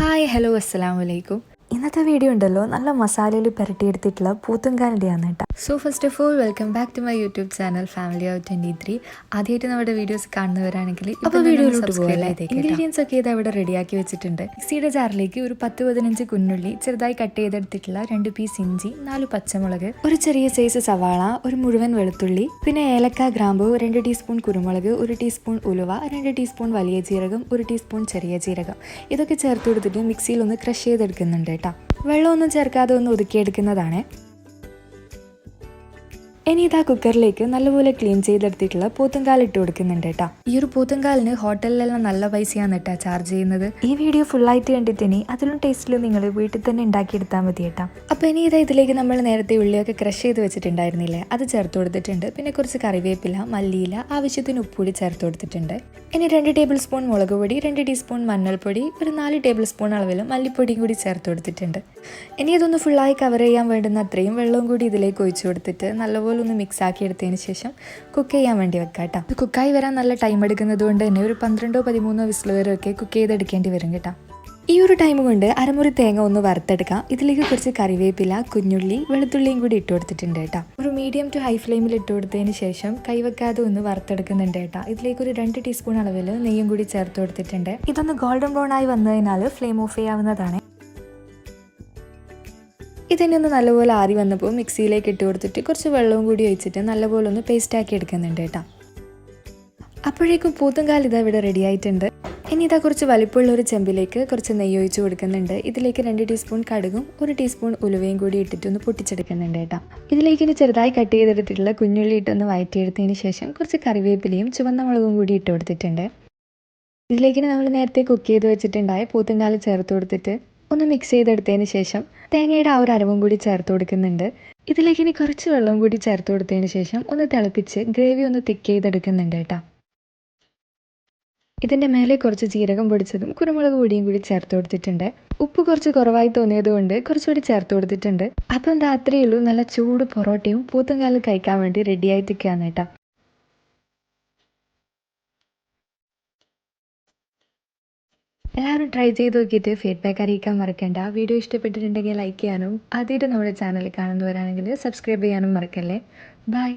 Hi hello അസ്സാം വലൈക്കും ഇന്നത്തെ വീഡിയോ ഉണ്ടല്ലോ നല്ല മസാലയിൽ പുരട്ടിയെടുത്തിട്ടുള്ള പൂത്തുങ്കാലിന്റെയാണ് കേട്ടോ. So first of all welcome back to my YouTube channel family out twenty three ആദ്യമായിട്ട് നമ്മുടെ വീഡിയോസ് കാണുന്നവരാണെങ്കിൽ അപ്പോൾ വീഡിയോയിലോട്ട് പോകാം. ഇൻഗ്രീഡിയൻസ് ഒക്കെ ഇത് അവിടെ റെഡിയാക്കി വെച്ചിട്ടുണ്ട്. മിക്സിയുടെ ജാറിലേക്ക് ഒരു പത്ത് പതിനഞ്ച് കുന്നുള്ളി ചെറുതായി കട്ട് ചെയ്തെടുത്തിട്ടുള്ള രണ്ട് പീസ് ഇഞ്ചി നാല് പച്ചമുളക് ഒരു ചെറിയ സൈസ് സവാള ഒരു മുഴുവൻ വെളുത്തുള്ളി പിന്നെ ഏലക്ക ഗ്രാമ്പു രണ്ട് ടീസ്പൂൺ കുരുമുളക് ഒരു ടീസ്പൂൺ ഉലുവ രണ്ട് ടീസ്പൂൺ വലിയ ജീരകം ഒരു ടീസ്പൂൺ ചെറിയ ജീരകം. ഇതൊക്കെ ചേർത്ത് കൊടുത്തിട്ട് മിക്സിയിൽ ഒന്ന് ക്രഷ് ചെയ്തെടുക്കുന്നുണ്ട് കേട്ടോ. വെള്ളമൊന്നും ചേർക്കാതെ ഒന്ന് ഒതുക്കിയെടുക്കുന്നതാണ്. ഇനി ഇതാ കുക്കറിലേക്ക് നല്ലപോലെ ക്ലീൻ ചെയ്തെടുത്തിട്ടുള്ള പോത്തുംകാൽ ഇട്ട് കൊടുക്കുന്നുണ്ട് കേട്ടോ. ഈ ഒരു പോത്തുംകാലിന് ഹോട്ടലിലെല്ലാം നല്ല പൈസയാണ് കേട്ടോ ചാർജ് ചെയ്യുന്നത്. ഈ വീഡിയോ ഫുള്ളായിട്ട് കണ്ടിട്ട് ഇനി അതിലും ടേസ്റ്റിലും നിങ്ങൾ വീട്ടിൽ തന്നെ ഉണ്ടാക്കിയെടുത്താൽ മതി കേട്ടാ. അപ്പോൾ ഇനി ഇതാ ഇതിലേക്ക് നമ്മൾ നേരത്തെ ഉള്ളിയൊക്കെ ക്രഷ് ചെയ്ത് വെച്ചിട്ടുണ്ടായിരുന്നില്ലേ? അത് ചേർത്ത് കൊടുത്തിട്ടുണ്ട്. പിന്നെ കുറച്ച് കറിവേപ്പില മല്ലിയില ആവശ്യത്തിന് ഉപ്പുപൊടി ചേർത്ത് കൊടുത്തിട്ടുണ്ട്. ഇനി രണ്ട് ടേബിൾ സ്പൂൺ മുളക് പൊടി രണ്ട് ടീസ്പൂൺ മഞ്ഞൾപ്പൊടി ഒരു നാല് ടേബിൾ സ്പൂൺ അളവിൽ മല്ലിപ്പൊടിയും കൂടി ചേർത്ത് കൊടുത്തിട്ടുണ്ട്. ഇനി ഇതൊന്ന് ഫുള്ളായി കവർ ചെയ്യാൻ വേണ്ടുന്ന അത്രയും വെള്ളവും കൂടി ഇതിലേക്ക് ഒഴിച്ചു കൊടുത്തിട്ട് നല്ലപോലെ ഒന്ന് മിക്സ് ആക്കി എടുത്തതിന് ശേഷം കുക്ക് ചെയ്യാൻ വേണ്ടി വെക്കാം കേട്ടോ ഇത് കുക്കായി വരാൻ നല്ല ടൈം എടുക്കുന്നത് കൊണ്ട് തന്നെ ഒരു പന്ത്രണ്ടോ പതിമൂന്നോ വിസിൽ ഒക്കെ കുക്ക് ചെയ്തെടുക്കേണ്ടി വരും കേട്ടോ. ഈ ഒരു ടൈം കൊണ്ട് അരമുറി തേങ്ങ ഒന്ന് വറുത്തെടുക്കാം. ഇതിലേക്ക് കുറച്ച് കറിവേപ്പില കുഞ്ഞുള്ളി വെളുത്തുള്ളിയും കൂടി ഇട്ട് കൊടുത്തിട്ടുണ്ട് കേട്ടോ. ഒരു മീഡിയം ടു ഹൈ ഫ്ലെയിമിൽ ഇട്ട് കൊടുത്തതിന് ശേഷം കൈവെക്കാതെ ഒന്ന് വറുത്തെടുക്കുന്നുണ്ട് കേട്ടോ. ഇതിലേക്ക് ഒരു രണ്ട് ടീസ്പൂൺ അളവിൽ നെയ്യും കൂടി ചേർത്ത് കൊടുത്തിട്ടുണ്ട്. ഇതൊന്ന് ഗോൾഡൻ ബ്രൗൺ ആയി വന്നതിനാൽ ഫ്ലെയിം ഓഫ് ചെയ്യാവുന്നതാണ്. ഇതിനെ ഒന്ന് നല്ലപോലെ ആറി വന്നപ്പോൾ മിക്സിയിലേക്ക് ഇട്ട് കൊടുത്തിട്ട് കുറച്ച് വെള്ളവും കൂടി ഒഴിച്ചിട്ട് നല്ലപോലെ ഒന്ന് പേസ്റ്റാക്കി എടുക്കുന്നുണ്ട് കേട്ടോ. അപ്പോഴേക്കും പൂത്തുംകാൽ ഇതാ ഇവിടെ റെഡി ആയിട്ടുണ്ട്. ഇനി ഇതാ കുറച്ച് വലിപ്പമുള്ള ഒരു ചെമ്പിലേക്ക് കുറച്ച് നെയ്യ് ഒഴിച്ച് കൊടുക്കുന്നുണ്ട്. ഇതിലേക്ക് രണ്ട് ടീസ്പൂൺ കടുകും ഒരു ടീസ്പൂൺ ഉലുവയും കൂടി ഇട്ടിട്ട് ഒന്ന് പൊട്ടിച്ചെടുക്കുന്നുണ്ട് കേട്ടോ. ഇതിലേക്ക് ഇനി ചെറുതായി കട്ട് ചെയ്തെടുത്തിട്ടുള്ള കുഞ്ഞുള്ളി ഇട്ടൊന്ന് വഴറ്റിയെടുത്തതിന് ശേഷം കുറച്ച് കറിവേപ്പിലയും ചുവന്ന മുളകും കൂടി ഇട്ട് കൊടുത്തിട്ടുണ്ട്. ഇതിലേക്ക് നമ്മൾ നേരത്തെ കുക്ക് ചെയ്ത് വെച്ചിട്ടുണ്ടായ പൂത്തുംകാൽ ചേർത്ത് കൊടുത്തിട്ട് ഒന്ന് മിക്സ് ചെയ്തെടുത്തതിന് ശേഷം തേങ്ങയുടെ ആ ഒരു അരവും കൂടി ചേർത്ത് കൊടുക്കുന്നുണ്ട്. ഇതിലേക്ക് ഇനി കുറച്ച് വെള്ളം കൂടി ചേർത്ത് കൊടുത്തതിന് ശേഷം ഒന്ന് തിളപ്പിച്ച് ഗ്രേവി ഒന്ന് തിക്ക് ചെയ്തെടുക്കുന്നുണ്ട് കേട്ടോ. ഇതിന്റെ മേലെ കുറച്ച് ജീരകം പൊടിച്ചതും കുരുമുളക് പൊടിയും കൂടി ചേർത്ത് കൊടുത്തിട്ടുണ്ട്. ഉപ്പ് കുറച്ച് കുറവായി തോന്നിയത് കൊണ്ട് കുറച്ചുകൂടി ചേർത്ത് കൊടുത്തിട്ടുണ്ട്. അപ്പം ഉള്ളൂ. നല്ല ചൂട് പൊറോട്ടയും പൂത്തങ്കാലും കഴിക്കാൻ വേണ്ടി റെഡി ആയിട്ടിരിക്കുകയാണ് കേട്ടോ. എല്ലാവരും ട്രൈ ചെയ്ത് നോക്കിയിട്ട് ഫീഡ്ബാക്ക് അറിയിക്കാൻ മറക്കണ്ട. വീഡിയോ ഇഷ്ടപ്പെട്ടിട്ടുണ്ടെങ്കിൽ ലൈക്ക് ചെയ്യാനും ആദ്യമായിട്ട് നമ്മുടെ ചാനൽ കാണുന്നവരാണെങ്കിൽ സബ്സ്ക്രൈബ് ചെയ്യാനും മറക്കല്ലേ? ബൈ